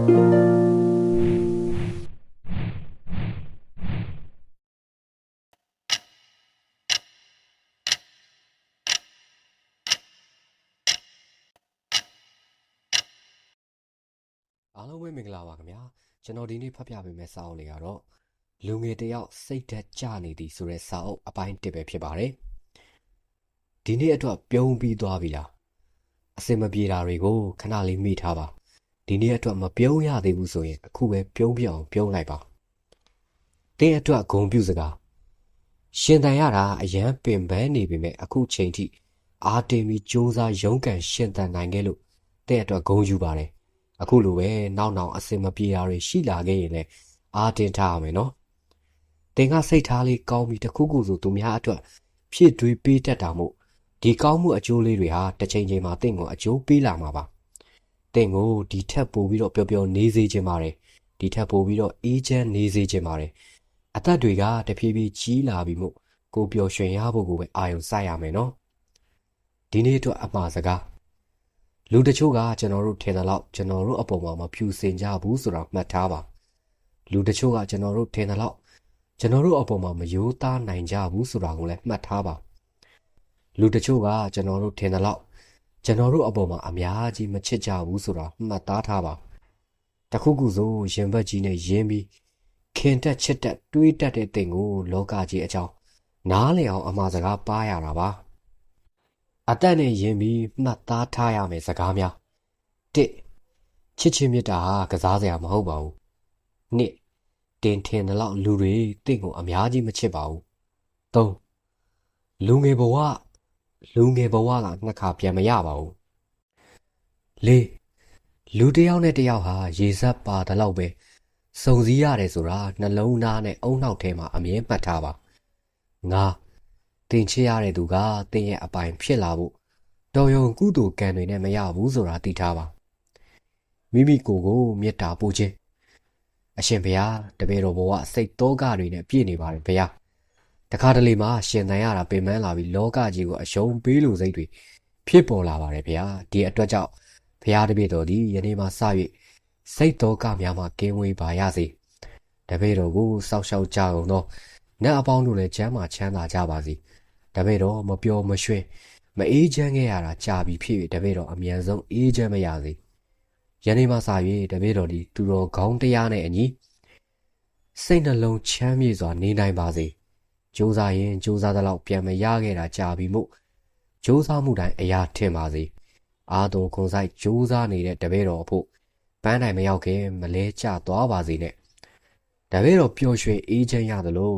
အားလုံးပဲမင်္ဂလာပါခင်ဗျာကျွန်တော်ဒီနေ့ဖတ်ပြပေးမယ့်စာအုပ်လေးကတော့လူငယ်တစ်ယောက်စိတ်ဓာတ်ကျနေသည်ဆိုတဲ့စာအုပ်အပိုင်းတစ်ပဲဖြစ်ပါတယ်ဒီနေ့အတွက်ပြုံးပြီးသွားပြီလားအစင်မပြေတာတွေကိုခဏလေးမိထားပါ ဒီနေ့အတွက်မပြုံးရသေးဘူးဆိုရင်အခုပဲပြုံးပြအောင်ပြုံးလိုက်ပါတင်းအတွက်ဂုံပြုစကားရှင်တန်ရတာအရန်ပင်ပန်းနေပေမဲ့အခုချိန်ထိအာတင်ပြီးစူးစမ်းရုန်းကန်ရှင်တန်နိုင်ခဲ့လို့တဲ့အတွက်ဂုံယူပါတယ်အခုလိုပဲနောက်နောက်အစင်မပြေတာတွေရှိလာခဲ့ရင်လည်းအားတင်းထားရမယ်နော်။တင်ကစိတ်ထားလေးကောင်းပြီးတစ်ခုခုဆိုသူများအတွက်ဖြစ်တွေးပေးတတ်တာမို့ဒီကောင်းမှုအကျိုးလေးတွေဟာတစ်ချိန်ချိန်မှာတင့်ကိုအကျိုးပေးလာမှာပါ။ တင့်ကိုဒီထက်ပိုပြီးတော့ပျော်ပျော်နေစေခြင်းပါတယ်။ဒီထက်ပိုပြီးတော့အေးချမ်းနေစေခြင်းပါတယ်။အသက်တွေကတဖြည်းဖြည်းကြီးလာပြီမို့ကိုပျော်ရွှင်ရဖို့ကိုပဲအာရုံစိုက်ရမယ်နော်။ဒီနေ့အတွက်အမှားစကားလူတချို့ကကျွန်တော်တို့ထင်တယ်လို့ကျွန်တော်တို့အပေါ်မှာမဖြူစင်ကြဘူးဆိုတာမှတ်ထားပါလူတချို့ကကျွန်တော်တို့ထင်တယ်လို့ကျွန်တော်တို့အပေါ်မှာမယိုးသားနိုင်ကြဘူးဆိုတာကိုလည်းမှတ်ထားပါလူတချို့ကကျွန်တော်တို့ထင်တယ်လို့ကျွ န်တော်တို့အပေါ်မှာအများကြီးမချစ်ကြဘူးဆိုတာမှတ်သားထားပါတခုခုဆိုရင်ဘတ်ကြီးနဲ့ရင်းပြီးခင်တက်ချစ်တက်တွေးတက်တဲ့တင်ကိုလောကကြီးအကြောင်းနားလည်အောင်အမှားစကားပါရတာပါအတက်နဲ့ယင်ပြီးမှတ်သားထားရမယ်စကားများ၁ချစ်ချင်းမြတ်တာဟာကစားစရာမဟုတ်ပါဘူး၂တင်ထင်တဲ့လောက်လူတွေတင့်ကိုအများကြီးမချစ်ပါဘူး၃လူငယ်ဘဝ လူငယ်ဘဝကနှစ်ခါပြန်မရပါဘူး၄လူတစ်ယောက်နဲ့တစ်ယောက်ဟာရေစက်ပါတဲ့လောက်ပဲစုံစည်းရတယ်ဆိုတာနှလုံးသားနဲ့အုံနောက်ထဲမှာအမြဲမှတ်ထားပါ၅တင်ချစ်ရတဲ့သူကတင်ရဲ့အပိုင်ဖြစ်လာဖို့တော်ရုံကုသိုလ်ကံတွေနဲ့မရဘူးဆိုတာသိထားပါမိမိကိုယ်ကိုမေတ္တာပို့ခြင်းအရှင်ဘုရားတပည့်တော်ဘဝစိတ်တောကတွေနဲ့ပြည့်နေပါတယ်ဘုရား တခါတလေမှရှင်သန်ရတာပင်ပန်းလာပြီးလောကကြီးကိုအရှုံးပေးလို့စိတ်တွေဖြစ်ပေါ်လာပါတယ်ဘုရားဒီအတွက်ကြောင့်ဘုရားတပည့်တော်ဒီယနေ့မှစ၍စိတ်တောကများမှကင်းဝေးပါရစေတပည့်တော်ကိုစောက်ရှောက်ကြကုန်သောနတ်အပေါင်းတို့လည်းချမ်းသာချမ်းသာကြပါစေတပည့်တော်မပျော်မရွှင်မအေးချမ်းခဲ့ရတာကြာပြီဖြစ်၍တပည့်တော်အမြန်ဆုံးအေးချမ်းမရစေယနေ့မှစ၍တပည့်တော်ဒီသူတော်ကောင်းတရားနဲ့အညီစိတ်နှလုံးချမ်းမြေ့စွာနေနိုင်ပါစေ ကြိုးစားရင်ကြိုးစားသလောက်ပြန်မရခဲ့တာကြာပြီမို့ကြိုးစားမှုတိုင်းအရာထင်ပါစေအာတုံခွန်ဆိုင်ကြိုးစားနေတဲ့တပည့်တော်အဖို့ပန်းတိုင်မရောက်ခင်မလဲကျသွားပါစေနဲ့တပည့်တော်ပျော်ရွှင်အေးချမ်းရသလို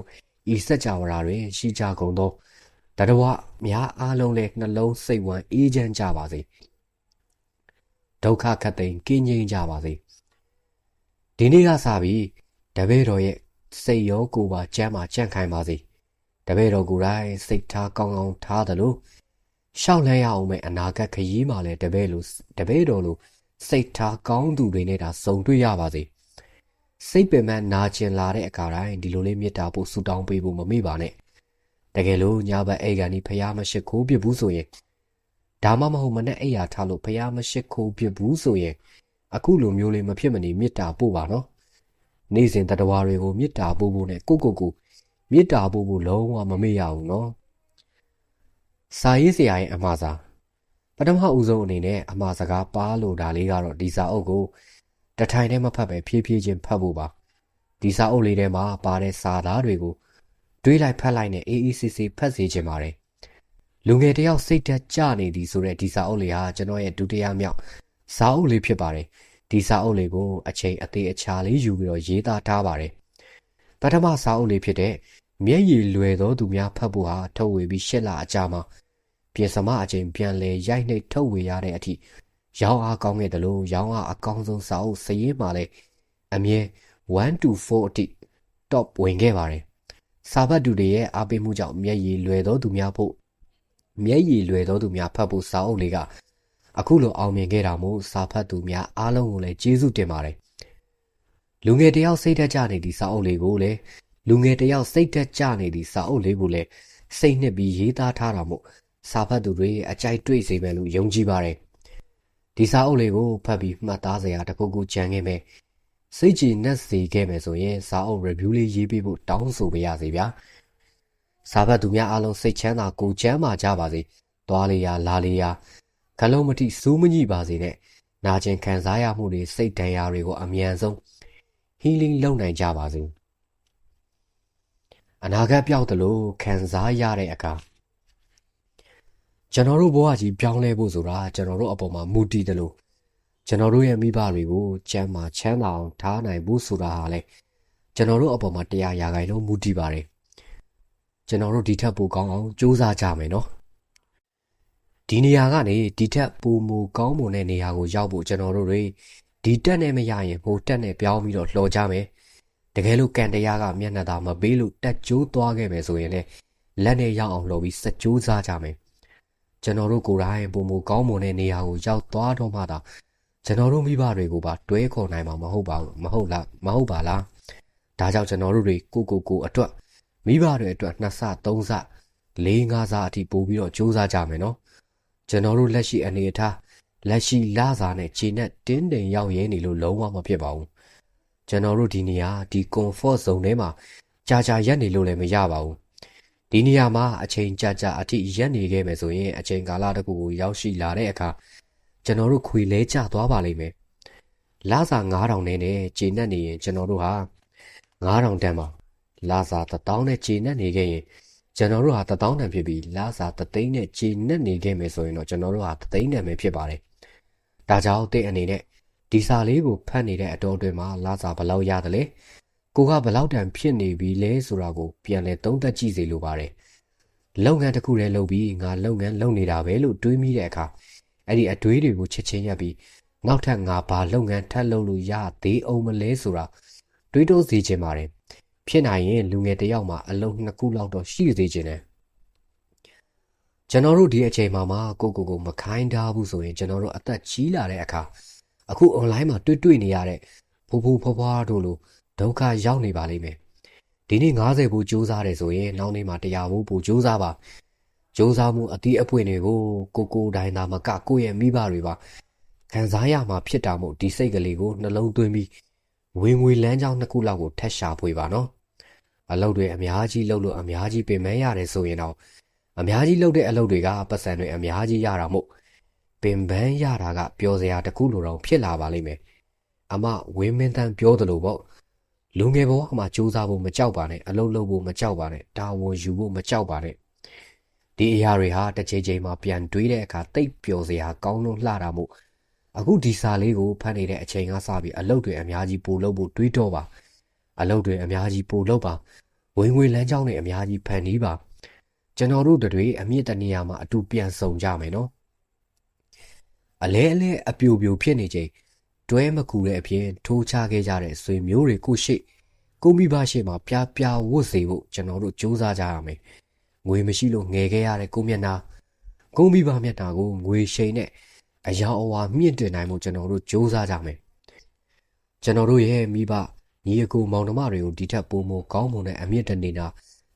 ဤစัจ java တွင်ရှိကြကုန်သောတတဝများအားလုံးလည်းနှလုံးစိတ်ဝမ်းအေးချမ်းကြပါစေဒုက္ခခတ်သိမ်းကင်းငြိမ်းကြပါစေဒီနေ့ကစပြီးတပည့်တော်ရဲ့စိတ်ရောကိုယ်ပါကျမ်းမာကြံ့ခိုင်ပါစေ တပည့်တော်ကိုယ်တိုင်စိတ်ထားကောင်းကောင်းထားသလိုရှောက်လန်းရအောင်မဲ့အနာဂတ်ခရီးမှာလည်းတပည့်လိုတပည့်တော်လိုစိတ်ထားကောင်းသူတွေနဲ့ဒါစုံတွေ့ရပါစေစိတ်ပင်ပန်းနာကျင်လာတဲ့အခါတိုင်းဒီလိုလေးမေတ္တာပို့ဆုတောင်းပေးဖို့မမေ့ပါနဲ့တကယ်လို့ညဘက်အိတ်ကန်ဒီဖះမရှိခိုးပြဘူးဆိုရင်ဒါမှမဟုတ်မနဲ့အိယာထားလို့ဖះမရှိခိုးပြဘူးဆိုရင်အခုလိုမျိုးလေးမဖြစ်မနေမေတ္တာပို့ပါနော်နေ့စဉ်တတဝါတွေကိုမေတ္တာပို့ဖို့နဲ့ကိုကိုကို မေတ္တာပို့ဖို့လုံးဝမမေ့ရဘူးနော်စာရေးဆရာရဲ့အမှားစာပထမဦးဆုံးအနေနဲ့အမှားစကားပါလို့ဒါလေးကတော့ဒီစာအုပ်ကိုတထိုင်နဲ့မဖတ်ပဲဖြည်းဖြည်းချင်းဖတ်ဖို့ပါဒီစာအုပ်လေးထဲမှာပါတဲ့စာသားတွေကိုတွေးလိုက်ဖတ်လိုက်နဲ့အေးအေးဆေးဆေးဖတ်စေချင်ပါတယ်လူငယ်တယောက်စိတ်သက်ကြနေသည်ဆိုတဲ့ဒီစာအုပ်လေးဟာကျွန်တော်ရဲ့ဒုတိယမြောက်စာအုပ်လေးဖြစ်ပါတယ်ဒီစာအုပ်လေးကိုအချိန်အသေးအချာလေးယူပြီးတော့ရေးသားထားပါတယ်ပထမစာအုပ်လေးဖြစ်တဲ့ မျက်ရည်လွယ်သောသူများဖတ်ဖို့ဟာထုတ်ဝေပြီးရှစ်လအကြာမှာပြင်စမအချိန်ပြန်လဲရိုက်နှိပ်ထုတ်ဝေရတဲ့အထိရောင်းအားကောင်းခဲ့တယ်လို့ရောင်းအားအကောင်းဆုံးစာအုပ်စရေးမှာလဲအမြဲ1 to 4အထိ top ဝင်ခဲ့ပါတယ်စာဖတ်သူတွေရဲ့အားပေးမှုကြောင့်မျက်ရည်လွယ်သောသူများဖို့မျက်ရည်လွယ်သောသူများဖတ်ဖို့စာအုပ်လေးကအခုလိုအောင်မြင်ခဲ့တာမို့စာဖတ်သူများအားလုံးကိုလည်းကျေးဇူးတင်ပါတယ်လူငယ်တယောက်စိတ်သက်ကြနေသည့်စာအုပ်လေးကိုလည်း လူငယ်တယောက်စိတ်သက်ကြနေသည့်စာအုပ်လေးကိုလည်းစိတ်နှစ်ပြီးရေးသားထားတာမို့စာဖတ်သူတွေအကြိုက်တွေ့စေမယ်လို့ယုံကြည်ပါတယ်ဒီစာအုပ်လေးကိုဖတ်ပြီးမှတ်သားစရာတစ်ခုခုကြံခဲ့မယ်စိတ်ကြည်နက်စေခဲ့မယ်ဆိုရင်စာအုပ် review လေးရေးပေးဖို့တောင်းဆိုပါရစေဗျာစာဖတ်သူများအားလုံးစိတ်ချမ်းသာကိုယ်ချမ်းသာကြပါစေသွားလေရာလာလေရာခလုံးမတိစူးမညိပါစေနဲ့နာကျင်ခံစားရမှုတွေစိတ်ဒဏ်ရာတွေကိုအမြန်ဆုံး healing လုပ်နိုင်ကြပါစေ အနာဂတ်ပြောက်တယ်လို့ခံစားရတဲ့အခါကျွန်တော်တို့ဘဝကြီးပြောင်းလဲဖို့ဆိုတာကျွန်တော်တို့အပေါ်မှာမူတည်တယ်လို့ကျွန်တော်တို့ရဲ့မိဘတွေကိုကျမ်းမာချမ်းသာအောင်ထားနိုင်ဖို့ဆိုတာဟာလေကျွန်တော်တို့အပေါ်မှာတရားရာဂိုင်လုံးမူတည်ပါတယ်ကျွန်တော်တို့ဒီထက်ပိုကောင်းအောင်ကြိုးစားကြမယ်နော်ဒီနေရာကနေဒီထက်ပိုမူကောင်းမွန်တဲ့နေရာကိုရောက်ဖို့ကျွန်တော်တို့တွေဒီတက်နဲ့မရရင်ဟိုတက်နဲ့ပြောင်းပြီးတော့လှော်ကြမယ် တကယ်လို့ကန်တရားကမျက်နှာသာမပေးလို့တက်ကြိုးသွားခဲ့မယ်ဆိုရင်လည်းလက်နဲ့ရောက်အောင်လှော်ပြီးစကြိုးစားကြမယ်ကျွန်တော်တို့ကိုယ်တိုင်ပုံမကောင်းမွန်တဲ့နေရာကိုရောက်သွားတော့မှသာကျွန်တော်တို့မိဘတွေကိုပါတွဲခေါ်နိုင်မှာမဟုတ်ပါဘူးမဟုတ်လားမဟုတ်ပါလားဒါကြောင့်ကျွန်တော်တို့တွေကိုကိုကိုအတွက်မိဘတွေအတွက်နှစ်ဆသုံးဆလေးငါးဆအထိပို့ပြီးတော့စူးစမ်းကြမယ်နော်ကျွန်တော်တို့လက်ရှိအနေအထားလက်ရှိလစာနဲ့ခြေနဲ့တင်းတင်ရောက်ရဲနေလို့လုံးဝမဖြစ်ပါဘူး ကျွန်တော်တို့ဒီနေရာဒီ comfort zone ထဲမှာကြာကြာရက်နေလို့လည်းမရပါဘူးဒီနေရာမှာအချိန်ကြာကြာအထိရက်နေခဲ့မယ်ဆိုရင်အချိန်ကာလတစ်ခုကိုရောက်ရှိလာတဲ့အခါကျွန်တော်တို့ခွေလဲကျသွားပါလိမ့်မယ်လစာ9000နဲ့နဲ့ခြေနဲ့နေရင်ကျွန်တော်တို့ဟာ9000တန်ပါလစာ1000နဲ့ခြေနဲ့နေခဲ့ရင်ကျွန်တော်တို့ဟာ1000တန်ဖြစ်ပြီးလစာ3သိန်းနဲ့ခြေနဲ့နေခဲ့မယ်ဆိုရင်တော့ကျွန်တော်တို့ဟာ3သိန်းတန်ပဲဖြစ်ပါတယ်ဒါကြောင့်တဲ့အနေနဲ့ ဒီစာလေးကိုဖတ်နေတဲ့အတော်အတွင်းမှာလာစာဘလောက်ရတယ်လဲကိုကဘလောက်တန်ဖြစ်နေပြီလဲဆိုတာကိုပြန်လဲသုံးသပ်ကြည့်စေလိုပါတယ်လုပ်ငန်းတစ်ခုတည်းလုပ်ပြီးငါလုပ်ငန်းလုပ်နေတာပဲလို့တွေးမိတဲ့အခါအဲ့ဒီအတွေးတွေကိုချက်ချင်းရပ်ပြီးနောက်ထပ်ငါဘာလုပ်ငန်းထပ်လုပ်လို့ရသေးအောင်မလဲဆိုတာတွေးတိုးစေချင်ပါတယ်ဖြစ်နိုင်ရင်လူငယ်တယောက်မှအလုံးနှစ်ခုလောက်တော့ရှိစေချင်တယ်ကျွန်တော်တို့ဒီအချိန်မှာမှကိုကိုကိုမခိုင်းထားဘူးဆိုရင်ကျွန်တော်တို့အသက်ကြီးလာတဲ့အခါ အခု online မှာတွေ့တွေ့နေရတဲ့ဖိုးဖိုးဖွားဖွားတို့လိုဒုက္ခရောက်နေပါလိမ့်မယ်ဒီနေ့90ဘူးစူးစမ်းတယ်ဆိုရင်နောက်နေ့မှာ100ဘူးပို့စူးစမ်းပါစူးစမ်းမှုအတိအပွင့်တွေကိုကိုကိုတိုင်းသာမကကိုယ့်ရဲ့မိဘတွေပါခံစားရမှာဖြစ်တာမို့ဒီစိတ်ကလေးကိုနှလုံးသွင်းပြီးဝင်ငွေလမ်းကြောင်းနှစ်ခုလောက်ကိုထက်ရှာဖွေပါနော်အလုပ်တွေအများကြီးလုပ်လို့အများကြီးပင်မရတယ်ဆိုရင်တော့အများကြီးလုပ်တဲ့အလုပ်တွေကပတ်စံတွေအများကြီးရတာမို့ ပင်ပန်းရတာကပျော်စရာတစ်ခုလိုတော့ဖြစ်လာပါလိမ့်မယ်အမဝင်းမင်းတန်းပြောသလိုပေါ့လူငယ်ဘဝမှာစူးစမ်းဖို့မကြောက်ပါနဲ့အလုပ်လုပ်ဖို့မကြောက်ပါနဲ့ဒါဝန်ယူဖို့မကြောက်ပါနဲ့ဒီအရာတွေဟာတစ်ချိန်ချိန်မှာပြန်တွေးတဲ့အခါတိတ်ပျော်စရာကောင်းလို့လှတာမို့အခုဒီစာလေးကိုဖတ်နေတဲ့အချိန်ကစပြီးအလုပ်တွေအများကြီးပို့လုပ်ဖို့တွေးတော့ပါအလုပ်တွေအများကြီးပို့လုပ်ပါဝင်ငွေလမ်းကြောင်းတွေအများကြီးဖန်တီးပါကျွန်တော်တို့တွေအမြင့်တနေရာမှာအတူပြန်ဆုံကြမယ်နော် အလဲအလဲအပြိုပြိုဖြစ်နေချိန်တွဲမကူတဲ့အပြင်ထိုးချခဲ့ကြတဲ့ဆွေမျိုးတွေကိုရှိကိုမိဘရှိမှာပြပြဝတ်စေဖို့ကျွန်တော်တို့စူးစမ်းကြရမယ်ငွေမရှိလို့ငယ်ခဲ့ရတဲ့ကိုမျက်နှာကိုမိဘမျက်နှာကိုငွေရှိန်နဲ့အယောင်အဝါမြင့်တင်နိုင်မှုကျွန်တော်တို့စူးစမ်းကြမယ်ကျွန်တော်တို့ရဲ့မိဘညီအကိုမောင်နှမတွေကိုဒီထက်ပိုမိုကောင်းမွန်တဲ့အမြင့်တနေနာ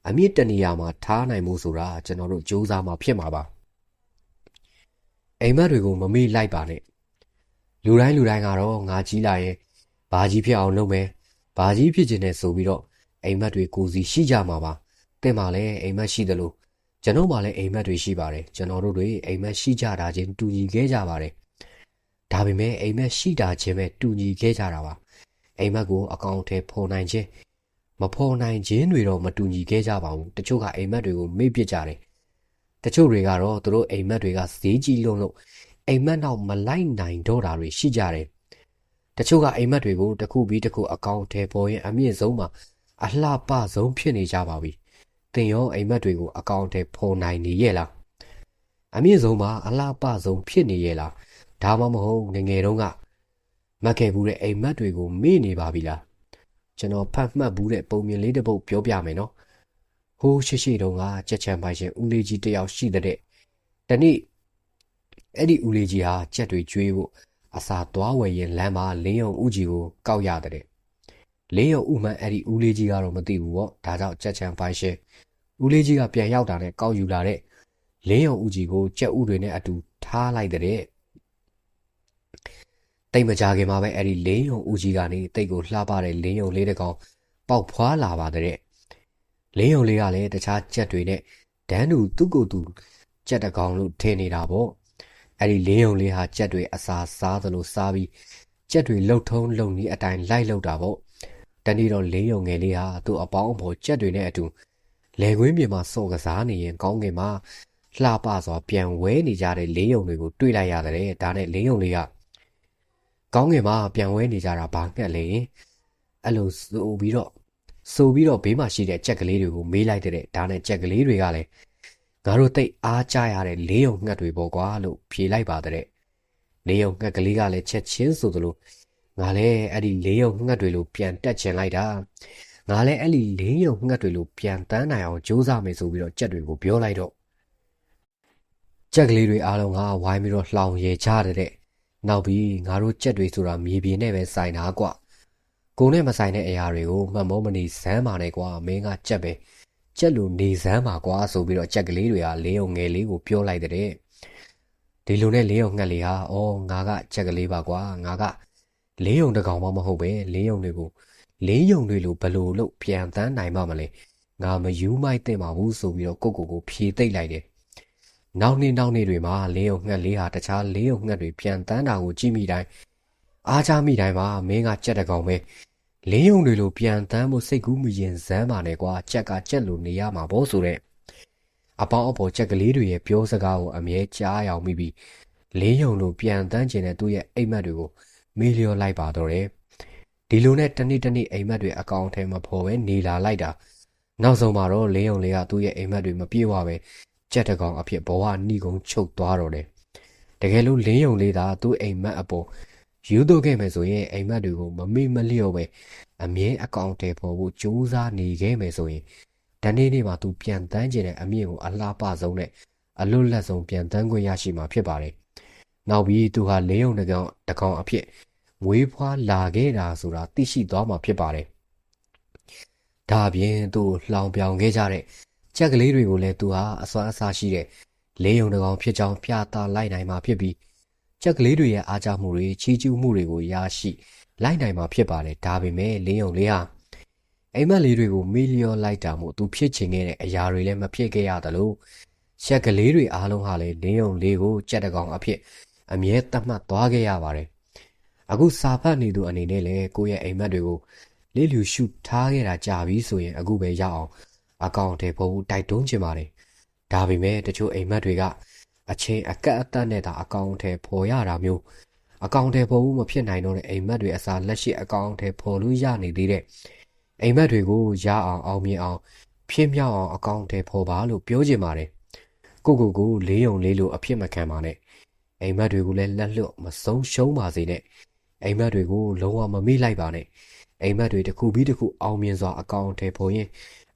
အမြင့်တနေရာမှာထားနိုင်မှုဆိုတာကျွန်တော်တို့စူးစမ်းမှာဖြစ်မှာပါ အိမ်မက်တွေကိုမမေ့လိုက်ပါနဲ့လူတိုင်းလူတိုင်းကတော့ငါကြီးလာရင်ဘာကြီးဖြစ်အောင်လုပ်မယ်ဘာကြီးဖြစ်ခြင်းနဲ့ဆိုပြီးတော့အိမ်မက်တွေကိုစီရှိကြမှာပါတင့်မှာလည်းအိမ်မက်ရှိသလိုကျွန်တော်မှလည်းအိမ်မက်တွေရှိပါတယ်ကျွန်တော်တို့တွေအိမ်မက်ရှိကြတာချင်းတူညီခဲ့ကြပါတယ်ဒါပေမဲ့အိမ်မက်ရှိတာချင်းပဲတူညီခဲ့ကြတာပါအိမ်မက်ကိုအကောင့်ထဲပေါ်နိုင်ခြင်းမဖော်နိုင်ခြင်းတွေတော့မတူညီခဲ့ကြပါဘူးတချို့ကအိမ်မက်တွေကိုမေ့ပစ်ကြတယ် တချို့တွေကတော့သူတို့အိမ်မက်တွေကဈေးကြီးလုံးလို့အိမ်မက်နောက်မလိုက်နိုင်တော့တာတွေရှိကြတယ်တချို့ကအိမ်မက်တွေကိုတစ်ခုပြီးတစ်ခုအကောင့်ထဲပေါ်ရင်အမြင့်ဆုံးမှာအလှပဆုံးဖြစ်နေကြပါပြီတင်ရောအိမ်မက်တွေကိုအကောင့်ထဲပေါ်နိုင်နေရဲ့လားအမြင့်ဆုံးမှာအလှပဆုံးဖြစ်နေရဲ့လားဒါမှမဟုတ်ငငယ်တုန်းကမက်ခဲ့ဘူးတဲ့အိမ်မက်တွေကိုမေ့နေပါပြီလားကျွန်တော်ဖတ်မှတ်ဘူးတဲ့ပုံမြင်လေးတစ်ပုဒ်ပြောပြမယ်နော် ဟိုးရှိရှိတုန်းကကြက်ချံပိုင်ရှင်ဦးလေးကြီးတယောက်ရှိတဲ့တနေ့အဲ့ဒီဦးလေးကြီးဟာကြက်တွေကျွေးဖို့အစာသွားဝယ်ရင်လမ်းမှာလင်းယုံဦးကြီးကိုကောက်ရတဲ့လင်းယုံဦးမှန်အဲ့ဒီဦးလေးကြီးကတော့မသိဘူးပေါ့ဒါကြောင့်ကြက်ချံပိုင်ရှင်ဦးလေးကြီးကပြန်ရောက်တာနဲ့ကောက်ယူလာတဲ့လင်းယုံဦးကြီးကိုကြက်ဥတွေနဲ့အတူထားလိုက်တဲ့တိတ်မကြခင်မှာပဲအဲ့ဒီလင်းယုံဦးကြီးကနေတိတ်ကိုလှပတဲ့လင်းယုံလေးတစ်ကောင်ပေါက်ဖွာလာပါတဲ့ လင်းယုံလေးကလည်းတခြားကြက်တွေနဲ့ဒန်းတူသူ့ကိုယ်သူကြက်တကောင်လို့ထင်နေတာပေါ့အဲ့ဒီလင်းယုံလေးဟာကြက်တွေအစာစားသလိုစားပြီးကြက်တွေလှုပ်ထုံးလှုပ်နီးအတိုင်းလိုက်လှုပ်တာပေါ့တနေ့တော့လင်းယုံငယ်လေးဟာသူ့အပေါင်းအဖော်ကြက်တွေနဲ့အတူလေကွင်းပြင်မှာစော့ကစားနေရင်ကောင်းကင်မှာလှပစွာပြန်ဝဲနေကြတဲ့လင်းယုံတွေကိုတွေ့လိုက်ရတယ်ဒါနဲ့လင်းယုံလေးကကောင်းကင်မှာပြန်ဝဲနေကြတာဘာငှက်လဲအဲ့လိုဆိုပြီးတော့ ဆိုပြီးတော့ဘေးမှာရှိတဲ့ကြက်ကလေးတွေကိုမေးလိုက်တဲ့ဒါနဲ့ကြက်ကလေးတွေကလည်းငါတို့တိတ်အားကြရတဲ့လေးယုံငှက်တွေပေါ့ကွာလို့ဖြေလိုက်ပါတဲ့လေးယုံငှက်ကလေးကလည်းချက်ချင်းဆိုသလိုငါလည်းအဲ့ဒီလေးယုံငှက်တွေလိုပြန်တက်ချင်လိုက်တာငါလည်းအဲ့ဒီလေးယုံငှက်တွေလိုပြန်တန်းနိုင်အောင်ကြိုးစားမယ်ဆိုပြီးတော့ကြက်တွေကိုပြောလိုက်တော့ကြက်ကလေးတွေအားလုံးကဝိုင်းပြီးတော့လှောင်ရဲကြတဲ့နောက်ပြီးငါတို့ကြက်တွေဆိုတာမြေပြင်နဲ့ပဲဆိုင်တာကွာ ကိုနဲ့မဆိုင်တဲ့အရာတွေကိုမှတ်မောမနေဇမ်းပါနဲ့ကွာမင်းကကြက်ပဲကြက်လိုနေဇမ်းပါကွာဆိုပြီးတော့ကြက်ကလေးတွေကလေးုံငယ်လေးကိုပြောလိုက်တဲ့ဒီလိုနဲ့လေးုံငှက်လေးဟာအော်ငါကကြက်ကလေးပါကွာငါကလေးုံတကောင်မှမဟုတ်ပဲလေးုံတွေကိုလေးုံတွေလိုဘလို့လို့ပြန်တန်းနိုင်မှမလဲငါမယူမိုက်တဲ့မှာဘူးဆိုပြီးတော့ကိုကိုကိုဖြေသိမ့်လိုက်တယ်နောက်နေ့နောက်နေ့တွေမှာလေးုံငှက်လေးဟာတခြားလေးုံငှက်တွေပြန်တန်းတာကိုကြည့်မိတိုင်းအားချမိတိုင်းမှာမင်းကကြက်တကောင်ပဲ လင်းယုံတွေလိုပြန်တန်းဖို့စိတ်ကူးမရင်ဇမ်းပါနဲ့ကွာကြက်ကကြက်လိုနေရမှာပေါ့ဆိုတဲ့အပေါင်းအပေါ်ကြက်ကလေးတွေရဲ့ပြောစကားကိုအမြဲကြားရအောင်မိပြီးလင်းယုံလိုပြန်တန်းကျင်တဲ့သူ့ရဲ့အိမ်မက်တွေကိုမေးလျော်လိုက်ပါတော့တယ်ဒီလိုနဲ့တနေ့တနေ့အိမ်မက်တွေအကောင်ထဲမှာပေါ်ပဲနေလာလိုက်တာနောက်ဆုံးမှာတော့လင်းယုံလေးကသူ့ရဲ့အိမ်မက်တွေမပြေဝပဲကြက်တကောင်အဖြစ်ဘဝနှီးကုန်းချုပ်သွားတော့တယ်တကယ်လို့လင်းယုံလေးသာသူ့အိမ်မက်အပေါ် ယူတော့ခဲ့မယ်ဆိုရင်အိမ်မက်တွေကိုမမေ့မလျော့ပဲအမြဲအကောင့်တွေပေါ်ဖို့ကြိုးစားနေခဲ့မယ်ဆိုရင်တနေ့နေ့မှာသူပြန်တန်းကျင်တဲ့အမြင့်ကိုအလှပဆုံးနဲ့အလွတ်လက်ဆုံးပြန်တန်းခွင့်ရရှိမှာဖြစ်ပါတယ်။နောက်ပြီးသူဟာလေးုံတကောင်တကောင်အဖြစ်မွေးဖွားလာခဲ့တာဆိုတာသိရှိသွားမှာဖြစ်ပါတယ်။ဒါအပြင်သူလှောင်ပြောင်ခဲ့ကြတဲ့ကြက်ကလေးတွေကိုလည်းသူဟာအစွမ်းအစရှိတဲ့လေးုံတကောင်ဖြစ်ကြောင်းပြသလိုက်နိုင်မှာဖြစ်ပြီး ကြက်ကလေးတွေရဲ့အားကြမှုတွေချီးကျူးမှုတွေကိုရရှိလိုက်နိုင်မှာဖြစ်ပါတယ်ဒါပေမဲ့လင်းယုံလေးဟာအိမ်မက်လေးတွေကိုမီလီယောလိုက်တာမို့သူဖြစ်ချင်ခဲ့တဲ့အရာတွေလည်းမဖြစ်ခဲ့ရတယ်လို့ချက်ကလေးတွေအားလုံးဟာလည်းလင်းယုံလေးကိုကြက်တကောင်အဖြစ်အမြဲသတ်မှတ်သွားခဲ့ရပါတယ်အခုစာဖတ်နေသူအနေနဲ့လည်းကိုယ့်ရဲ့အိမ်မက်တွေကိုလေးလူရှုထားခဲ့တာကြာပြီဆိုရင်အခုပဲရအောင်အကောင့်ထဲပို့တိုက်တွန်းချင်ပါတယ်ဒါပေမဲ့တချို့အိမ်မက်တွေက အချင်းအကက်အသတ်နဲ့သာအကောင့်ထဲပေါ်ရတာမျိုးအကောင့်ထဲပေါ်ဘူးမဖြစ်နိုင်တော့တဲ့အိမ်မက်တွေအစားလက်ရှိအကောင့်ထဲပေါ်လို့ရနေသေးတဲ့အိမ်မက်တွေကိုရအောင်အောင်မြင်အောင်ဖြစ်မြောက်အောင်အကောင့်ထဲပေါ်ပါလို့ပြောချင်ပါတယ်ကိုကိုကိုလေးယုံလေးလို့အဖြစ်မခံပါနဲ့အိမ်မက်တွေကိုလည်းလက်လွတ်မဆုံးရှုံးပါစေနဲ့အိမ်မက်တွေကိုလုံးဝမမေ့လိုက်ပါနဲ့အိမ်မက်တွေတစ်ခုပြီးတစ်ခုအောင်မြင်စွာအကောင့်ထဲပေါ်ရင်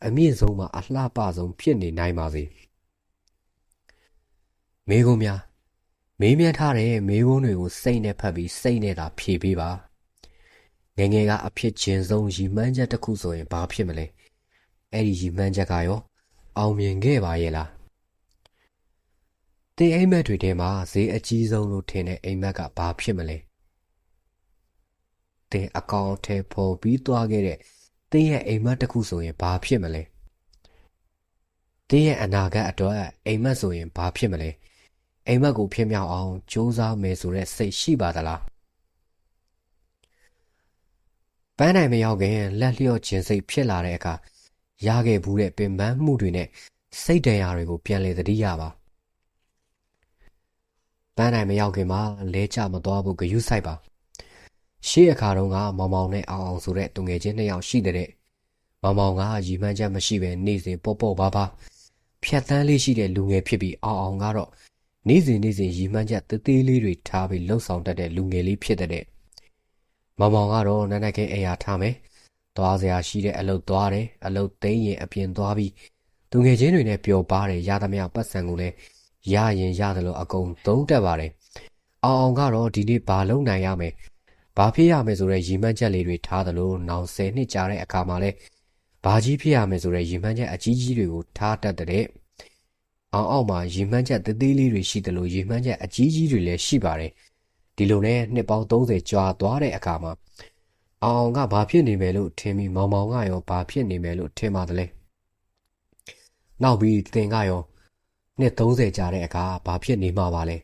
အမြင့်ဆုံးမှာအလှပဆုံးဖြစ်နေနိုင်ပါစေ မေးခွန်းများမေးမြန်းထားတဲ့မေးခွန်းတွေကိုစိတ်နဲ့ဖတ်ပြီးစိတ်နဲ့သာဖြေပေးပါငငယ်ကအဖြစ်ချင်းဆုံးရီမှန်းချက်တစ်ခုဆိုရင်ဘာဖြစ်မလဲအဲ့ဒီရီမှန်းချက်ကရော အောင်မြင်ခဲ့ပါရဲ့လားတင်အိမ်မက်တွေထဲမှာဈေးအကြီးဆုံးလို့ထင်တဲ့အိမ်မက်ကဘာဖြစ်မလဲတင်အကောင့်ထဲပေါ်ပြီးသွားခဲ့တဲ့တင်းရဲ့အိမ်မက်တစ်ခုဆိုရင်ဘာဖြစ်မလဲတင်းရဲ့အနာဂတ်အတွက်အိမ်မက်ဆိုရင်ဘာဖြစ်မလဲ အိမ်မက်ကိုဖြစ်မြောက်အောင်ကြိုးစားမယ်ဆိုတဲ့စိတ်ရှိပါသလားပန်းနိုင်မရောက်ခင်လက်လျော့ခြင်းစိတ်ဖြစ်လာတဲ့အခါရခဲ့ဘူးတဲ့ပင်ပန်းမှုတွေနဲ့စိတ်တရားတွေကိုပြန်လည်သတိရပါပန်းနိုင်မရောက်ခင်မှာလဲကျမသွားဘူးဂယုဆိုင်ပါရှေ့အခါတုန်းကမောင်မောင်နဲ့အောင်အောင်ဆိုတဲ့သူငယ်ချင်းနှစ်ယောက်ရှိတဲ့မောင်မောင်ကရီမှန်းချက်မရှိဘဲနေစဉ်ပေါ့ပေါ့ပါပါဖြတ်တန်းလေးရှိတဲ့လူငယ်ဖြစ်ပြီးအောင်အောင်ကတော့ နေ့စဉ်နေ့စဉ်ရီမှန်းချက်သေးသေးလေးတွေထားပြီးလှုပ်ဆောင်တတ်တဲ့လူငယ်လေးဖြစ်တဲ့မောင်မောင်ကတော့နန်းနက်ခင်းအိယာထားမယ်။သွားစရာရှိတဲ့အလုပ်သွားတယ်။အလုပ်သိမ်းရင်အပြင်သွားပြီးသူငယ်ချင်းတွေနဲ့ပျော်ပါတယ်ရသမျှပတ်စံကိုလည်းရရင်ရတယ်လို့အကုန်သုံးတက်ပါတယ်။အောင်အောင်ကတော့ဒီနေ့ဘာလုပ်နိုင်ရမယ်။ဘာဖြစ်ရမယ်ဆိုတဲ့ရီမှန်းချက်လေးတွေထားတယ်လို့နောင်10နှစ်ကြာတဲ့အခါမှာလဲဘာကြီးဖြစ်ရမယ်ဆိုတဲ့ရီမှန်းချက်အကြီးကြီးတွေကိုထားတတ်တဲ့ အောင်အောင်မှာရီမှန်းချက်သေးသေးလေးတွေရှိတယ်လို့ရီမှန်းချက်အကြီးကြီးတွေလည်းရှိပါတယ်။ဒီဒီလိုနဲ့နှစ်ပေါင်း30ကြာသွားတဲ့အခါမှာအောင်အောင်ကဘာဖြစ်နေမယ်လို့ထင်ပြီးမောင်မောင်ကရောဘာဖြစ်နေမယ်လို့ထင်ပါတယ်နောက်ပြီးသင်ကရောနှစ်30ကြာတဲ့အခါဘာဖြစ်နေမှာပါလဲ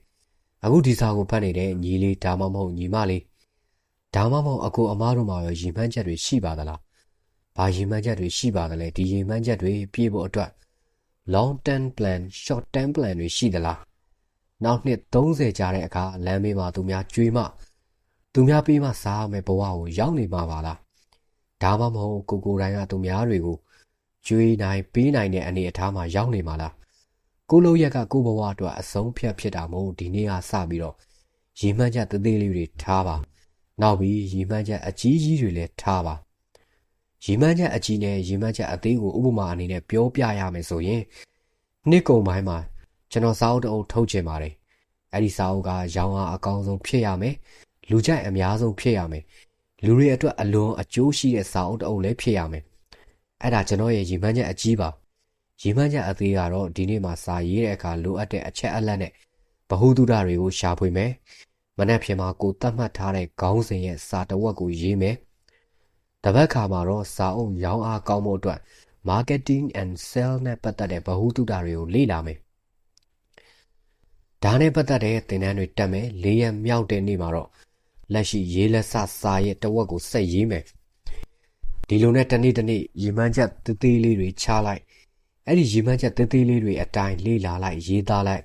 အခုဒီစာကိုဖတ်နေတဲ့ညီလေးဒါမှမဟုတ်ညီမလေးဒါမှမဟုတ်အကိုအမားတို့မှာရောရည်မှန်းချက်တွေရှိပါသလားဘာရည်မှန်းချက်တွေရှိပါသလဲဒီရည်မှန်းချက်တွေပြည့်ဖို့အတွက် long term plan short term plan တွေရှိသလားနောက်နှစ်30ကြာတဲ့အခါလမ်းမေးမှာသူများကြွေးမှသူများပေးမှစားမယ်ဘဝကိုရောက်နေမှာပါလားဒါမှမဟုတ်ကိုကိုတိုင်းကသူများတွေကိုကြွေးနိုင်ပေးနိုင်တဲ့အနေအထားမှာရောက်နေမှာလားကိုလိုရက်ကကိုဘဝအတွက်အဆုံးဖြတ်ဖြစ်တာမို့ဒီနေ့ကစပြီးတော့ရီမှန်းချက်သေးသေးလေးတွေထားပါ နောက်ပြီးရီမှန်းချက်အကြီးကြီးတွေလည်းထားပါ ရီမှန်းချက်အကြီးနဲ့ရီမှန်းချက်အသေးကိုဥပမာအနေနဲ့ပြောပြရမယ်ဆိုရင်နှစ်ကုံပိုင်းမှာကျွန်တော်စာအုပ်တအုပ်ထုတ်ချင်ပါတယ်အဲ့ဒီစာအုပ်ကရောင်းအားအကောင်းဆုံးဖြစ်ရမယ်လူကြိုက်အများဆုံးဖြစ်ရမယ်လူတွေအတွက်အလွန်အကျိုးရှိတဲ့စာအုပ်တအုပ်လည်းဖြစ်ရမယ်အဲ့ဒါကျွန်တော်ရဲ့ရီမှန်းချက်အကြီးပါရီမှန်းချက်အသေးကတော့ဒီနေ့မှာစာရေးတဲ့အခါလိုအပ်တဲ့အချက်အလက်နဲ့ဗဟုသုတတွေကိုရှာဖွေမယ်မနက်ဖြန်မှာကိုတတ်မှတ်ထားတဲ့ခေါင်းစဉ်ရဲ့စာတဝက်ကိုရေးမယ် တပတ်ခါမှာတော့စာအုပ်ရောင်းအားကောင်းဖို့အတွက် marketing and sell နဲ့ပတ်သက်တဲ့ဗဟုသုတတွေကိုလေ့လာမယ်ဒါနဲ့ပတ်သက်တဲ့သင်တန်းတွေတက်မယ်၄ရက်မြောက်တဲ့နေ့မှာတော့လက်ရှိရေးလက်စစာရဲ့တဝက်ကိုဆက်ရေးမယ်ဒီလိုနဲ့တနေ့တနေ့ရီမှန်းချက်သေးသေးလေးတွေချလိုက်အဲ့ဒီရီမှန်းချက်သေးသေးလေးတွေအတိုင်းလေ့လာလိုက်ရေးသားလိုက်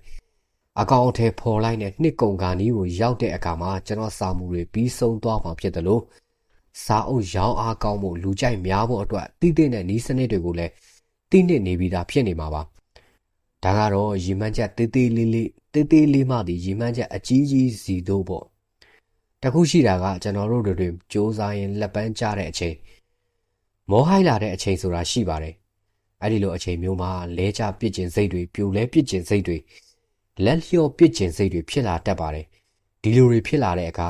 အကောင့်အထည်ဖော်လိုက်နဲ့နှစ်ကုံကာနီးကိုရောက်တဲ့အခါမှာကျွန်တော်စာမှုတွေပြီးဆုံးသွားမှာဖြစ်တယ်လို့ စာအုပ်ရောင်းအားကောင်းဖို့လူကြိုက်များဖို့အတွက်တည်တဲ့နီးစနစ်တွေကိုလည်းတည်နေနေပြီးသားဖြစ်နေမှာပါဒါကတော့ရီမှန်းချက်သေးသေးလေးလေးသေးသေးလေးမှဒီရီမှန်းချက်အကြီးကြီးစီတို့ပေါ့တခုရှိတာကကျွန်တော်တို့တွေစ조사ရင်လက်ပန်းကျတဲ့အချိန်မောဟိုက်လာတဲ့အချိန်ဆိုတာရှိပါတယ်အဲ့ဒီလိုအချိန်မျိုးမှာလဲကျပြစ်ကျင်စိတ်တွေပြိုလဲပြစ်ကျင်စိတ်တွေလက်လျော့ပြစ်ကျင်စိတ်တွေဖြစ်လာတတ်ပါတယ်ဒီလိုတွေဖြစ်လာတဲ့အခါ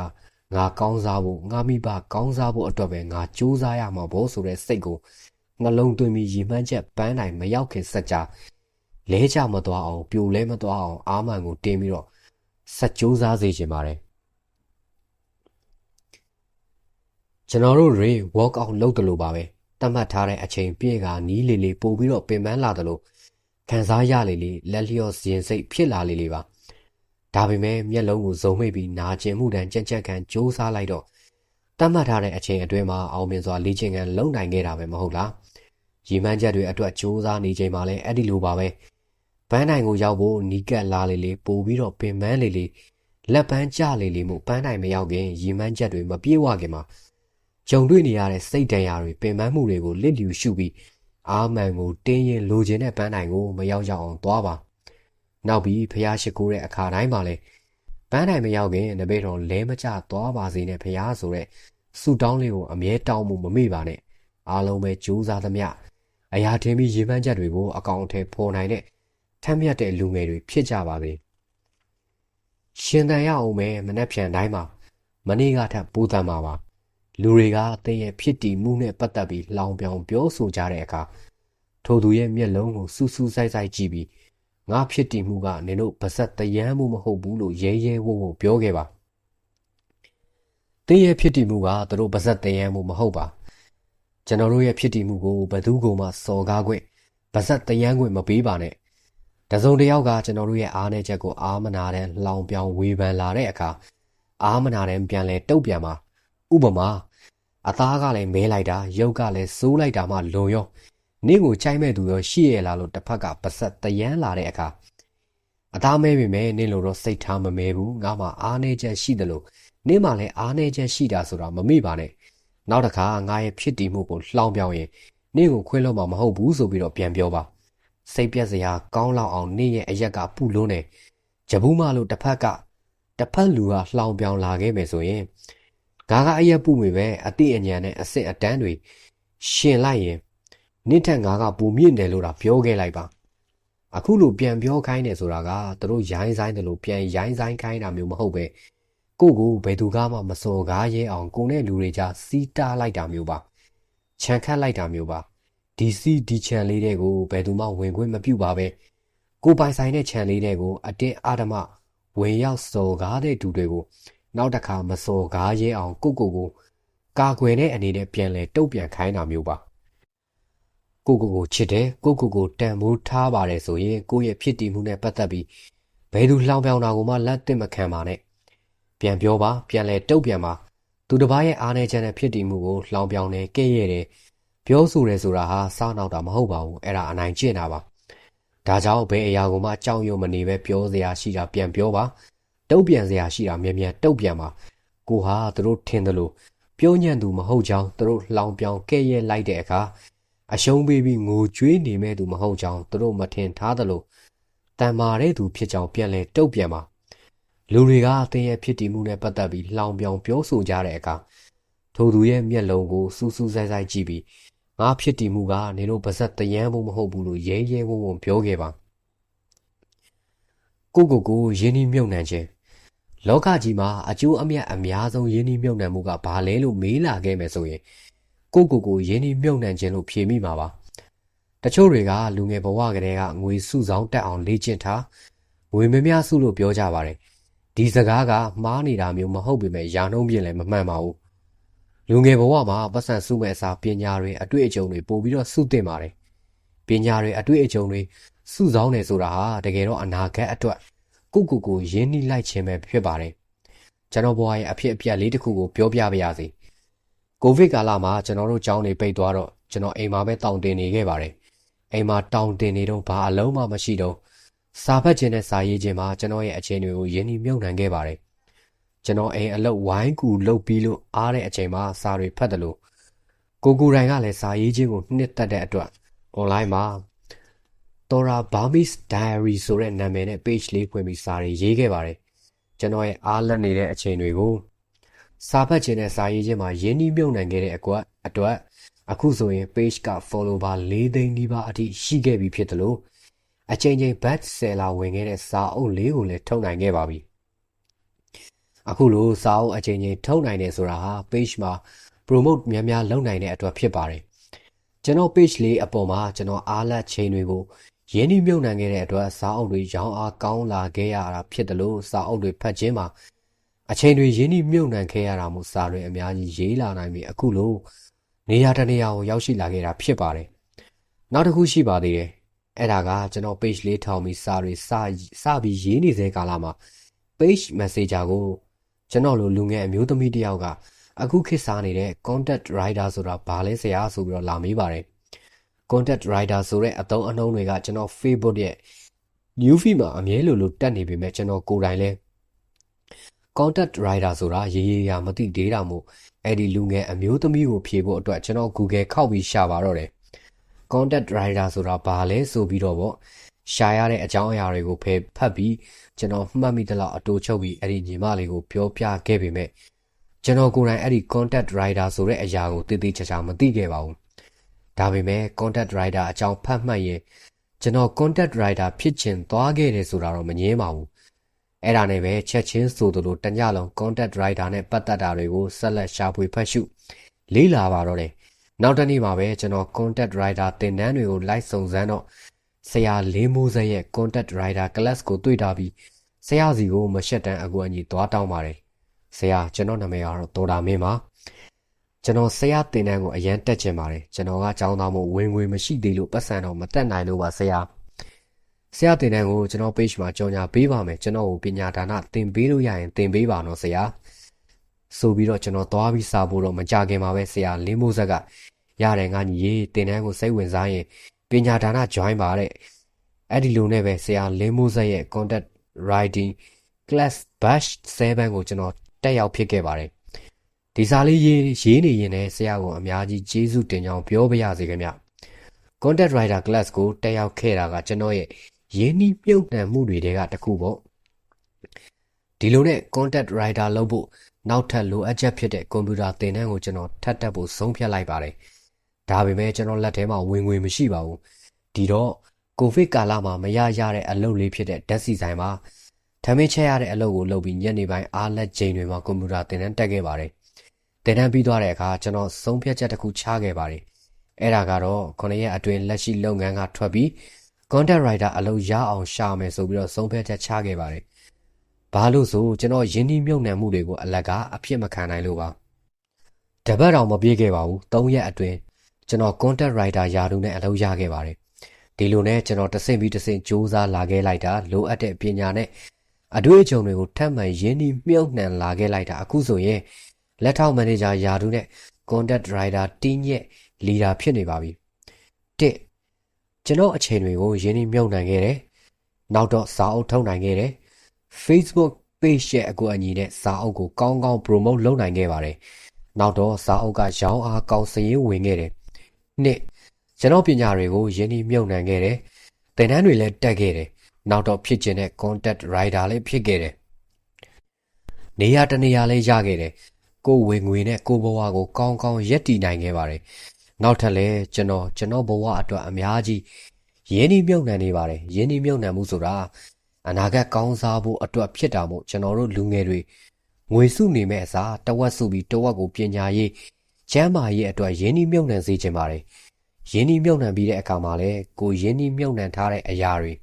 ငါကောင်းစားဖို့ငါမိဘကောင်းစားဖို့အတွက်ပဲငါစူးစမ်းရမှာဘောဆိုတဲ့စိတ်ကိုနှလုံးသွင်းပြီးရည်မှန်းချက်ပန်းနိုင်မရောက်ခင်စက်ကြလဲကြမသွားအောင်ပြိုလဲမသွားအောင်အာမန်ကိုတင်းပြီးတော့ဆက်စူးစမ်းစေချင်ပါတယ်ကျွန်တော်တို့တွေ walk out လုပ်တယ်လို့ပါပဲတတ်မှတ်ထားတဲ့အချိန်ပြည့်ကနီးလေလေပို့ပြီးတော့ပင်ပန်းလာတယ်လို့ခံစားရလေလေလက်လျော့ရင်စိတ်ဖြစ်လာလေလေပါ ဒါပေမဲ့မျက်လုံးကိုဇုံမိတ်ပြီးနာကျင်မှုတန်ကြက်ကြက်ခံကြိုးစားလိုက်တော့တတ်မှတ်ထားတဲ့အချိန်အတွင်းမှာအောင်မြင်စွာလေ့ကျင့်ခန်းလုပ်နိုင်ခဲ့တာပဲမဟုတ်လားရီမှန်းချက်တွေအတွက်ကြိုးစားနေချိန်မှာလည်းအဲ့ဒီလိုပါပဲပန်းနိုင်ကိုရောက်ဖို့နီးကပ်လာလေလေပို့ပြီးတော့ပင်ပန်းလေလေလက်ပန်းကျလေလေမှုပန်းနိုင်မရောက်ခင်ရီမှန်းချက်တွေမပြေဝခင်မှာကြုံတွေ့နေရတဲ့စိတ်ဒဏ်ရာတွေပင်ပန်းမှုတွေကိုလစ်လျူရှုပြီးအာမန်ကိုတင်းရင်လိုချင်တဲ့ပန်းနိုင်ကိုမရောက်ရောက်အောင်သွားပါ နောက်ပြီးဖះရှိခိုးတဲ့အခါတိုင်းမှာလဲပန်းနိုင်မရောက်ခင်တပည့်တော်လဲမကျသွားပါစေနဲ့ဖះဆိုတဲ့ဆူတောင်းလေးကိုအမြဲတောင်းမှုမမေ့ပါနဲ့အားလုံးပဲကြိုးစားသမျှအရာထင်ပြီးရေပန်းချက်တွေကိုအကောင်အထည်ဖော်နိုင်တဲ့ထမ်းမြတ်တဲ့လူငယ်တွေဖြစ်ကြပါစေရှင်တန်ရအောင်ပဲမနှက်ဖြန်တိုင်းမှာမနေ့ကထပ်ပူတန်ပါပါလူတွေကသင်ရဲ့ဖြစ်တည်မှုနဲ့ပတ်သက်ပြီးလောင်ပြောင်ပြောဆိုကြတဲ့အခါထိုသူရဲ့မျက်လုံးကိုစူးစူးဆိုင်ဆိုင်ကြည့်ပြီး ငါဖြစ်တည်မှုကနင်တို့ဗဆက်တယမ်းမှုမဟုတ်ဘူးလို့ရဲရဲဝုံဝုံပြောခဲ့ပါသင်ရဲ့ဖြစ်တည်မှုကသူတို့ဗဆက်တယမ်းမှုမဟုတ်ပါကျွန်တော်တို့ရဲ့ဖြစ်တည်မှုကိုဘသူကမှစော်ကားခွင့်ဗဆက်တယမ်းခွင့်မပေးပါနဲ့တစုံတစ်ယောက်ကကျွန်တော်တို့ရဲ့အားနည်းချက်ကိုအာမနာတဲ့လောင်ပြောင်ဝေဖန်လာတဲ့အခါအာမနာတဲ့ပြန်လဲတုတ်ပြန်ပါဥပမာအသားကလည်းမဲလိုက်တာရုပ်ကလည်းစိုးလိုက်တာမှလွန်ရော နင့်ကိုချိုက်မဲ့သူရောရှိရလားလို့တစ်ဖက်ကပါဆက်တယမ်းလာတဲ့အခါအသားမဲပြီမဲ့နင့်လိုတော့စိတ်ထားမမဲဘူးငါမှအားနေချက်ရှိတယ်လို့နင့်မှလည်းအားနေချက်ရှိတာဆိုတာမမေ့ပါနဲ့နောက်တစ်ခါငါရဲ့ဖြစ်တည်မှုကိုလှောင်ပြောင်းရင်နင့်ကိုခွင့်လို့မှမဟုတ်ဘူးဆိုပြီးတော့ပြန်ပြောပါစိတ်ပြက်စရာကောင်းလောက်အောင်နင့်ရဲ့အရက်ကပူလုံးနေဂျဘူးမလို့တစ်ဖက်ကတစ်ဖက်လူကလှောင်ပြောင်းလာခဲ့မယ်ဆိုရင်ငါကအရက်ပူမိပဲအတိအညံနဲ့အစစ်အတန်းတွေရှင်လိုက်ရင် နင့်ထက်ငါကပူမြင့်တယ်လို့တာပြောခဲ့လိုက်ပါအခုလိုပြန်ပြောခိုင်းတယ်ဆိုတာကသူတို့ရိုင်းဆိုင်တယ်လို့ပြန်ရိုင်းဆိုင်ခိုင်းတာမျိုးမဟုတ်ပဲကိုကိုဘယ်သူကမှမစော်ကားရဲအောင်ကိုနဲ့လူတွေကြားစီးတားလိုက်တာမျိုးပါခြံခတ်လိုက်တာမျိုးပါဒီစီဒီချန်လေးတဲ့ကိုဘယ်သူမှဝင်ခွင့်မပြုပါပဲကိုပိုင်ဆိုင်တဲ့ခြံလေးတဲ့ကိုအတင်းအာဓမဝင်ရောက်စော်ကားတဲ့သူတွေကိုနောက်တစ်ခါမစော်ကားရဲအောင်ကိုကိုကိုကာကွယ်တဲ့အနေနဲ့ပြန်လဲတုတ်ပြန်ခိုင်းတာမျိုးပါ ကိုကိုကိုချစ်တယ်ကိုကိုကိုတန်မိုးထားပါတယ်ဆိုရင်ကိုရဲ့ဖြစ်တည်မှုနဲ့ပတ်သက်ပြီးဘယ်သူလှောင်ပြောင်တာကိုမှလက်သင့်မခံပါနဲ့ပြန်ပြောပါပြန်လဲတုတ်ပြန်ပါသူတစ်ပါးရဲ့အားနည်းချက်နဲ့ဖြစ်တည်မှုကိုလှောင်ပြောင်နေကဲ့ရဲ့တယ်ပြောဆိုတယ်ဆိုတာဟာစားနောက်တာမဟုတ်ပါဘူးအဲ့ဒါအနိုင်ကျင့်တာပါဒါကြောင့်ဘယ်အရာကိုမှကြောက်ရွံ့မနေပဲပြောစရာရှိတာပြန်ပြောပါတုတ်ပြန်စရာရှိတာမြန်မြန်တုတ်ပြန်ပါကိုဟာသူတို့ထင်တယ်လို့ပြောညံ့သူမဟုတ်ကြောင်းသူတို့လှောင်ပြောင်ကဲ့ရဲ့လိုက်တဲ့အခါ အရှုံးပေးပြီးငိုကြွေးနေမဲ့သူမဟုတ်ကြောင်းသူတို့မထင်ထားသလိုတန်မာတဲ့သူဖြစ်ကြောင်းပြန်လဲတုတ်ပြန်ပါလူတွေကအသင်ရဲ့ဖြစ်တည်မှုနဲ့ပတ်သက်ပြီးလှောင်ပြောင်ပြောဆိုကြတဲ့အခါထိုသူရဲ့မျက်လုံးကိုစူးစူးဆိုင်ဆိုင်ကြည့်ပြီးငါဖြစ်တည်မှုကနေလို့ပါဇက်တယမ်းဖို့မဟုတ်ဘူးလို့ရဲရဲဝံ့ဝံ့ပြောခဲ့ပါကိုကိုကိုယင်းနှမြုံနှံခြင်းလောကကြီးမှာအကျိုးအမြတ်အများဆုံးယင်းနှမြုံနှံမှုကဘာလဲလို့မေးလာခဲ့မယ်ဆိုရင် ကိုကိုကိုယင်းနှမြုံနှံခြင်းလို့ဖြေမိမှာပါတချို့တွေကလူငယ်ဘဝကတည်းကငွေစုဆောင်တက်အောင်လေ့ကျင့်ထားငွေမများစုလို့ပြောကြပါတယ်ဒီစကားကမှားနေတာမျိုးမဟုတ်ပေမဲ့ယာနှုံးပြင်းလည်းမမှန်ပါဘူးလူငယ်ဘဝမှာပတ်စံစုမဲ့အစားပညာတွေအတွေ့အကြုံတွေပို့ပြီးတော့စုတင်ပါတယ်ပညာတွေအတွေ့အကြုံတွေစုဆောင်းနေဆိုတာဟာတကယ်တော့အနာဂတ်အတွက်ကိုကိုကိုရင်းနှီးလိုက်ခြင်းပဲဖြစ်ပါတယ်ကျွန်တော်ဘဝရဲ့အဖြစ်အပျက်လေးတစ်ခုကိုပြောပြပါရစေ ကိုဗစ်ကာလမှာကျွန်တော်တို့ကျောင်းနေပိတ်သွားတော့ကျွန်တော်အိမ်မှာပဲတောင်းတင်နေခဲ့ပါတယ်အိမ်မှာတောင်းတင်နေတော့ဘာအလုံးမှမရှိတော့စာဖတ်ခြင်းနဲ့စာရေးခြင်းမှာကျွန်တော်ရဲ့အခြေအနေကိုရင်းနှီးမြုပ်နှံခဲ့ပါတယ်ကျွန်တော်အိမ်အလုပ်ဝိုင်းကူလုပ်ပြီးလို့အားတဲ့အချိန်မှာစာတွေဖတ်တယ်လို့ကိုကိုတိုင်ကလည်းစာရေးခြင်းကိုနှစ်သက်တဲ့အတွက် online မှာ Tora Burmese Diary ဆိုတဲ့နာမည်နဲ့ page လေးဖွင့်ပြီးစာတွေရေးခဲ့ပါတယ်ကျွန်တော်ရဲ့အားလက်နေတဲ့အချိန်တွေကို စာဖတ်ခြင်းနဲ့စာရေးခြင်းမှာရင်းနှီးမြုပ်နှံခဲ့တဲ့အကွက်အတွက်အခုဆိုရင် page က follow ပါ၄သိန်းနီးပါးအထိရှိခဲ့ပြီဖြစ်တယ်လို့အချိန်ချင်း best seller ဝင်ခဲ့တဲ့စာအုပ်လေးကိုလည်းထုတ်နိုင်ခဲ့ပါပြီအခုလိုစာအုပ်အချိန်ချင်းထုတ်နိုင်တယ်ဆိုတာဟာ page မှာ promote များများလုပ်နိုင်တဲ့အတွက်ဖြစ်ပါတယ်ကျွန်တော် page လေးအပေါ်မှာကျွန်တော်အားလက်ချိန်တွေကိုရင်းနှီးမြုပ်နှံခဲ့တဲ့အတွက်စာအုပ်တွေရောင်းအားကောင်းလာခဲ့ရတာဖြစ်တယ်လို့စာအုပ်တွေဖတ်ခြင်းမှာ အချိန်တွေရင်းနှီးမြုပ်နှံခဲ့ရတာမို့စာတွေအများကြီးရေးလာနိုင်ပြီအခုလို့နေရာတနေရာကိုရောက်ရှိလာခဲ့တာဖြစ်ပါတယ်နောက်တစ်ခုရှိပါသေးတယ်အဲ့ဒါကကျွန်တော် page လေးထောင်ပြီးစာတွေစစပြီးရေးနေစေကာလမှာ page messenger ကိုကျွန်တော်လိုလူငယ်အမျိုးသမီးတယောက်ကအခုခေတ်စားနေတဲ့ content writer ဆိုတာဘာလဲဆရာဆိုပြီးတော့လာမေးပါတယ် content writer ဆိုတဲ့အသုံးအနှုန်းတွေကကျွန်တော် Facebook ရဲ့ new feed မှာအမြဲလိုလိုတက်နေပေမဲ့ကျွန်တော်ကိုယ်တိုင်လဲ content writer ဆိုတာရေးရေးရမသိသေးတာမို့အဲ့ဒီလူငယ်အမျိုးသမီးကိုဖြေဖို့အတွက်ကျွန်တော် Google ခောက်ပြီးရှာပါတော့တယ် content writer ဆိုတာဘာလဲဆိုပြီးတော့ပေါ့ရှာရတဲ့အကြောင်းအရာတွေကိုဖယ်ဖတ်ပြီးကျွန်တော်မှတ်မိသလောက်အတူချုပ်ပြီးအဲ့ဒီညီမလေးကိုပြောပြခဲ့ပေမဲ့ကျွန်တော်ကိုယ်တိုင်အဲ့ဒီ content writer ဆိုတဲ့အရာကိုတည်တည်ချာချာမသိခဲ့ပါဘူးဒါပေမဲ့ content writer အကြောင်းဖတ်မှတ်ရင်ကျွန်တော် content writer ဖြစ်ချင်သွားခဲ့တယ်ဆိုတာတော့မငြင်းပါဘူး အဲ့ဒါနဲ့ပဲချက်ချင်းဆိုသလိုတညလုံး content writer နဲ့ပတ်သက်တာတွေကိုဆက်လက်ရှာဖွေဖတ်ရှုလေ့လာပါတော့တယ်နောက်တနေ့မှာပဲကျွန်တော် content writer သင်တန်းတွေကိုလိုက်စုံစမ်းတော့ဆရာလေးမိုးစက်ရဲ့ content writer class ကိုတွေ့တာပြီးဆရာစီကိုမရှက်တန်းအကူအညီသွားတောင်းပါတယ်ဆရာကျွန်တော်နာမည်ကတော့ဒေါ်တာမင်းပါကျွန်တော်ဆရာတင်တန်းကိုအရန်တက်ချင်ပါတယ်ကျွန်တော်ကចောင်းသားမို့ဝင်ငွေမရှိသေးလို့ပတ်စံတော့မတက်နိုင်လို့ပါဆရာ ဆရာတင်တန်းကိုကျွန်တော် page မှာကြော်ညာပေးပါမယ်ကျွန်တော်ကိုပညာဒါနသင်ပေးလို့ရရင်သင်ပေးပါနော်ဆရာဆိုပြီးတော့ကျွန်တော်သွားပြီးစာဖို့တော့မကြခင်ပါပဲဆရာလင်းမိုးဆက်ကရတယ်ငါညီရေးတင်တန်းကိုစိတ်ဝင်စားရင်ပညာဒါန join ပါတဲ့အဲ့ဒီလိုနဲ့ပဲဆရာလင်းမိုးဆက်ရဲ့ contact writing class batch 7ကိုကျွန်တော်တက်ရောက်ဖြစ်ခဲ့ပါတယ်ဒီစာလေးရေးရေးနေရင်လည်းဆရာကိုအများကြီးကျေးဇူးတင်ကြောင်းပြောပါရစေခင်ဗျ content writer class ကိုတက်ရောက်ခဲ့တာကကျွန်တော်ရဲ့ ရင်းနှီးမြုပ်နှံမှုတွေတဲကတခုပေါ့ဒီလိုနဲ့ content writer လုပ်ဖို့နောက်ထပ်လိုအပ်ချက်ဖြစ်တဲ့ကွန်ပျူတာသင်တန်းကိုကျွန်တော်ထပ်တက်ဖို့ဆုံးဖြတ်လိုက်ပါတယ်ဒါပေမဲ့ကျွန်တော်လက်ထဲမှာဝင်ငွေမရှိပါဘူးဒီတော့ကိုဗစ်ကာလမှာမရရတဲ့အလုပ်လေးဖြစ်တဲ့ဓာတ်စီဆိုင်မှာထမင်းချက်ရတဲ့အလုပ်ကိုလုပ်ပြီးညနေပိုင်းအားလက်ချိန်တွေမှာကွန်ပျူတာသင်တန်းတက်ခဲ့ပါတယ်သင်တန်းပြီးသွားတဲ့အခါကျွန်တော်ဆုံးဖြတ်ချက်တစ်ခုချခဲ့ပါတယ်အဲ့ဒါကတော့ခုနှစ်ရက်အတွင်းလက်ရှိလုပ်ငန်းကထွက်ပြီး content writer အလုပ်ရအောင်ရှာမယ်ဆိုပြီးတော့ဆုံးဖြတ်ချက်ချခဲ့ပါတယ်ဘာလို့ဆိုကျွန်တော်ယင်းနှီးမြုပ်နှံမှုတွေကိုအလကအဖြစ်မခံနိုင်လို့ပါတပတ်တောင်မပြေးခဲ့ပါဘူး၃ရက်အတွင်းကျွန်တော် content writer ယာတူနဲ့အလုပ်ရခဲ့ပါတယ်ဒီလိုနဲ့ကျွန်တော်တဆင့်ပြီးတဆင့်စူးစမ်းလာခဲ့လိုက်တာလိုအပ်တဲ့ပညာနဲ့အတွေ့အကြုံတွေကိုထပ်မံရင်းနှီးမြုပ်နှံလာခဲ့လိုက်တာအခုဆိုရင်လက်ထောက်မန်နေဂျာယာတူနဲ့ content writer တင်းရဲ့ leader ဖြစ်နေပါပြီတစ် ကျွန်တော်အချိန်တွေကိုရင်းနှီးမြုပ်နှံခဲ့တယ်နောက်တော့စာအုပ်ထုတ်နိုင်ခဲ့တယ် Facebook page ရဲ့အကူအညီနဲ့စာအုပ်ကိုကောင်းကောင်း promote လုပ်နိုင်ခဲ့ပါတယ်နောက်တော့စာအုပ်ကရောင်းအားကောင်းစည်ရင်ဝင်ခဲ့တယ်နှစ်ကျွန်တော်ပညာတွေကိုရင်းနှီးမြုပ်နှံခဲ့တယ်သင်တန်းတွေလည်းတက်ခဲ့တယ်နောက်တော့ဖြစ်ကျင်တဲ့ content writer လည်းဖြစ်ခဲ့တယ်နေရာတနေရာလည်းရခဲ့တယ်ကိုဝင်ငွေနဲ့ကိုဘဝကိုကောင်းကောင်းရက်တည်နိုင်ခဲ့ပါတယ် နောက်ထပ်လည်းကျွန်တော်ကျွန်တော်ဘဝအတွက်အများကြီးရင်းနှီးမြုပ်နှံနေပါတယ်ရင်းနှီးမြုပ်နှံမှုဆိုတာအနာဂတ်ကောင်းစားဖို့အတွက်ဖြစ်တာမို့ကျွန်တော်တို့လူငယ်တွေငွေစုနေမဲ့အစားတဝက်စုပြီးတဝက်ကိုပညာရေးကျမ်းမာရေးအတွက်ရင်းနှီးမြုပ်နှံစေချင်ပါတယ်ရင်းနှီးမြုပ်နှံပြီးတဲ့အခါမှာလည်းကိုရင်းနှီးမြုပ်နှံထားတဲ့အရာတွေ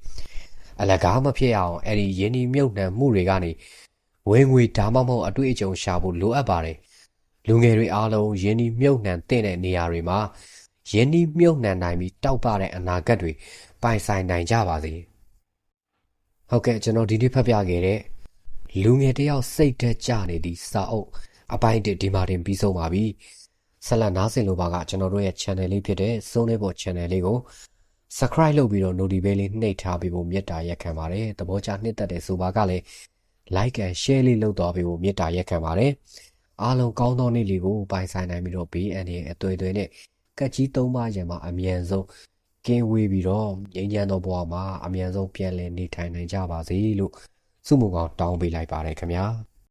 အလကားမဖြစ်အောင်အဲ့ဒီရင်းနှီးမြုပ်နှံမှုတွေကနေဝင်ငွေဒါမှမဟုတ်အတွေ့အကြုံရှာဖို့လိုအပ်ပါတယ် လူငယ်တွေအားလုံးယင်းဒီမြုပ်နှံတဲ့နေရာတွေမှာယင်းဒီမြုပ်နှံနိုင်ပြီးတောက်ပတဲ့အနာဂတ်တွေပိုင်ဆိုင်နိုင်ကြပါစေဟုတ်ကဲ့ကျွန်တော်ဒီနေ့ဖတ်ပြခဲ့တဲ့လူငယ်တယောက်စိတ်သက်ကြနေသည့်စာအုပ်အပိုင်းတစ်ဒီမှာတင်ပြီးဆုံးပါပြီဆက်လက်နားဆင်လိုပါကကျွန်တော်တို့ရဲ့ channel လေးဖြစ်တဲ့စုံနေပေါ် channel လေးကို subscribe လုပ်ပြီးတော့ notification လေးနှိပ်ထားပေးဖို့မေတ္တာရက်ခံပါတယ်သဘောကျနှစ်သက်တဲ့ဆိုပါကလည်း like and share လေးလုပ်တော့ပေးဖို့မေတ္တာရက်ခံပါတယ် အားလုံးကောင်းသောနေ့လေးကိုပိုင်ဆိုင်နိုင်ပြီးတော့ဘေးအန္တရာယ်အသွေးသွေးနဲ့ကက်ကြီးသုံးပါးရံမှာအမြန်ဆုံးကင်းဝေးပြီးတော့ငြိမ်းချမ်းသောဘဝမှာအမြန်ဆုံးပြန်လည်နေထိုင်နိုင်ကြပါစေလို့ဆုမွန်ကောင်းတောင်းပေးလိုက်ပါတယ်ခင်ဗျာ။